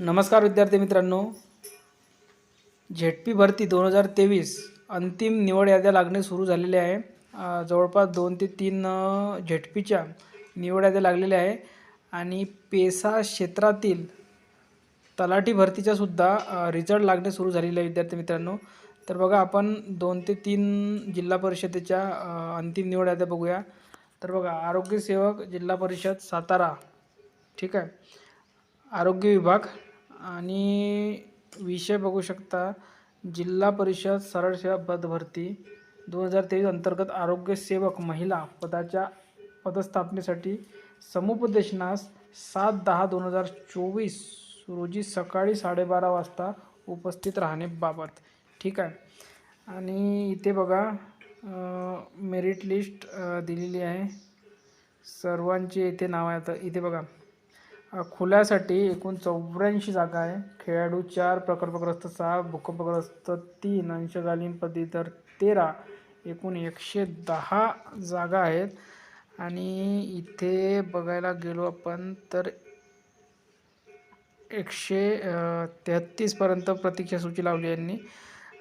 नमस्कार विद्यार्थी मित्रांनो. झेड पी भरती दोन हजार तेवीस अंतिम निवड याद्या लागणे सुरू झालेले आहे. जवळपास दोन ते तीन झेड पीच्या निवड याद्या लागलेल्या आहे. आणि पेसा क्षेत्रातील तलाठी भरतीचा सुद्धा रिझल्ट लागणे सुरू झालेले आहे विद्यार्थी मित्रांनो. तर बघा आपण दोन ते तीन जिल्हा परिषदेच्या अंतिम निवड याद्या बघूया. तर बघा आरोग्यसेवक जिल्हा परिषद सातारा. ठीक आहे? आरोग्य विभाग आणि विषय बघू शकता जिल्हा परिषद सरळ सेवा पद भरती दोन हजार तेवीस अंतर्गत आरोग्य सेवक महिला पदाच्या पदस्थापनेसाठी समुपदेशनास सात दहा दोन हजार चोवीस रोजी सकाळी साडेबारा वाजता उपस्थित राहण्याबाबत ठीक आहे. आणि इथे बघा मेरिट लिस्ट दिलेली आहे. सर्वांचे इथे नाव आहे तर इथे बघा. खुल्यासाठी एकूण चौऱ्याऐंशी जागा आहे. खेळाडू चार प्रकल्पग्रस्त सहा भूकंपग्रस्त तीन अंशकालीन तर तेरा. एकूण एकशे दहा जागा आहेत. आणि इथे बघायला गेलो आपण तर एकशे तेहत्तीसपर्यंत प्रतीक्षा सूची लावली यांनी.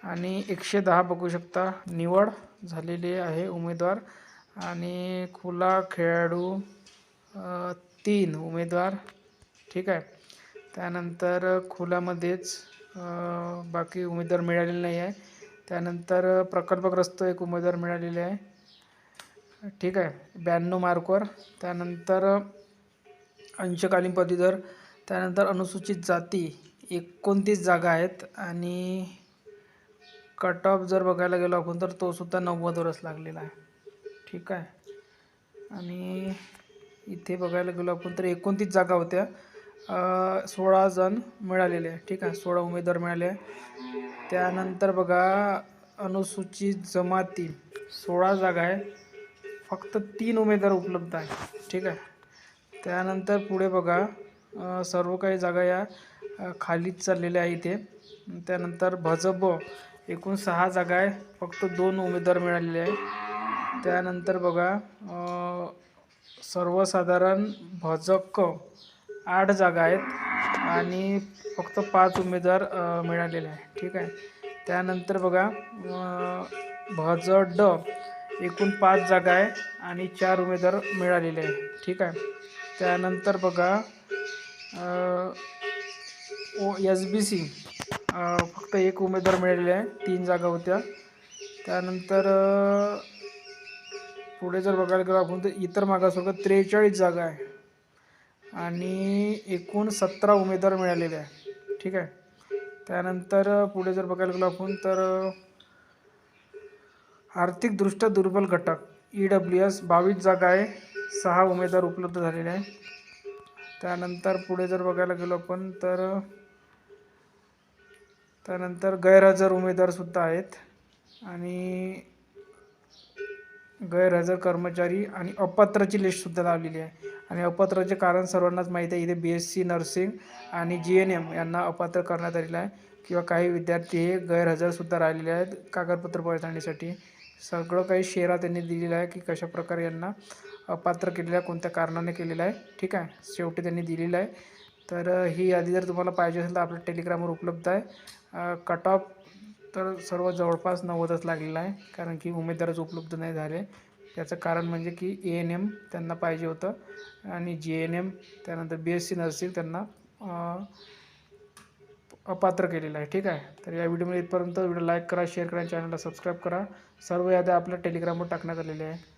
आणि एकशे दहा बघू शकता. निवड झालेली आहे उमेदवार. आणि खुला खेळाडू तीन उमेदवार. ठीक आहे. त्यानंतर खुलामध्येच बाकी उमेदवार मिळालेले नाही आहे. त्यानंतर प्रकल्पग्रस्त एक उमेदवार मिळालेले आहे. ठीक आहे. ब्याण्णव मार्कवर. त्यानंतर अंशकालीन पदवीधर. त्यानंतर अनुसूचित जाती एकोणतीस जागा आहेत आणि कट ऑफ जर बघायला गेलो आपण तर तो सुद्धा नव्वदवरच लागलेला आहे. ठीक आहे. आणि इथे बघायला गेलो आपण तर एकोणतीस जागा होत्या. सोळा जण मिळालेले आहे. ठीक आहे सोळा उमेदवार मिळाले आहे. त्यानंतर बघा अनुसूचित जमाती सोळा जागा आहे. फक्त तीन उमेदवार उपलब्ध आहे ठीक आहे. त्यानंतर पुढे बघा सर्व काही जागा या खालीच चाललेल्या आहे इथे. त्यानंतर भजब एकूण सहा जागा आहे. फक्त दोन उमेदवार मिळालेले आहे त्यानंतर बघा सर्वसाधारण भजक आठ जागा आहेत आणि फक्त पाच उमेदवार मिळालेले आहे ठीक आहे? त्यानंतर बघा भज ड एकूण पाच जागा आहे आणि चार उमेदवार मिळालेले आहे ठीक आहे? त्यानंतर बघा ओ एस बी सी फक्त एक उमेदवार मिळालेले आहे. तीन जागा होत्या. त्यानंतर पुढे जर बघायला गेलो आपण तर इतर मागासवर्ग त्रेचाळीस जागा आहे. आणि एकूण सतरा उमेदवार मिळालेले आहे. ठीक आहे? त्यानंतर पुढे जर बघायला गेलो आपण तर आर्थिकदृष्ट्या दुर्बल घटक ई डब्ल्यू एस बावीस जागा आहे सहा उमेदवार उपलब्ध झालेले आहे. त्यानंतर पुढे जर बघायला गेलो आपण तर त्यानंतर गैरहजर उमेदवारसुद्धा आहेत आणि गैरहजर कर्मचारी आणि अपात्राची लिस्टसुद्धा लावलेली आहे. आणि अपात्राचे कारण सर्वांनाच माहीत आहे. इथे बी एस सी नर्सिंग आणि जी एन एम यांना अपात्र करण्यात आलेलं आहे किंवा काही विद्यार्थी हे गैरहजरसुद्धा राहिलेले आहेत. कागदपत्र पडताळणीसाठी सगळं काही शेरा त्यांनी दिलेलं आहे की कशाप्रकारे यांना अपात्र केलेलं आहे कोणत्या कारणाने केलेलं आहे. ठीक आहे? शेवटी त्यांनी दिलेलं आहे. तर ही यादी जर तुम्हाला पाहिजे असेल तर आपल्या टेलिग्रामवर उपलब्ध आहे. कट ऑफ तर सर्व जवळपास नव्वदच लागलेला आहे. कारण की उमेदवारच उपलब्ध नाही झाले. त्याचं कारण म्हणजे की ए एन एम त्यांना पाहिजे होतं. आणि जे एन एम त्यानंतर बी एस सी नर्सिंग त्यांना अपात्र केलेलं आहे. ठीक आहे? तर या व्हिडिओमध्ये इथपर्यंत व्हिडिओ लाईक करा शेअर करा चॅनलला सबस्क्राईब करा. सर्व याद्या आपल्या टेलिग्रामवर टाकण्यात आलेल्या आहे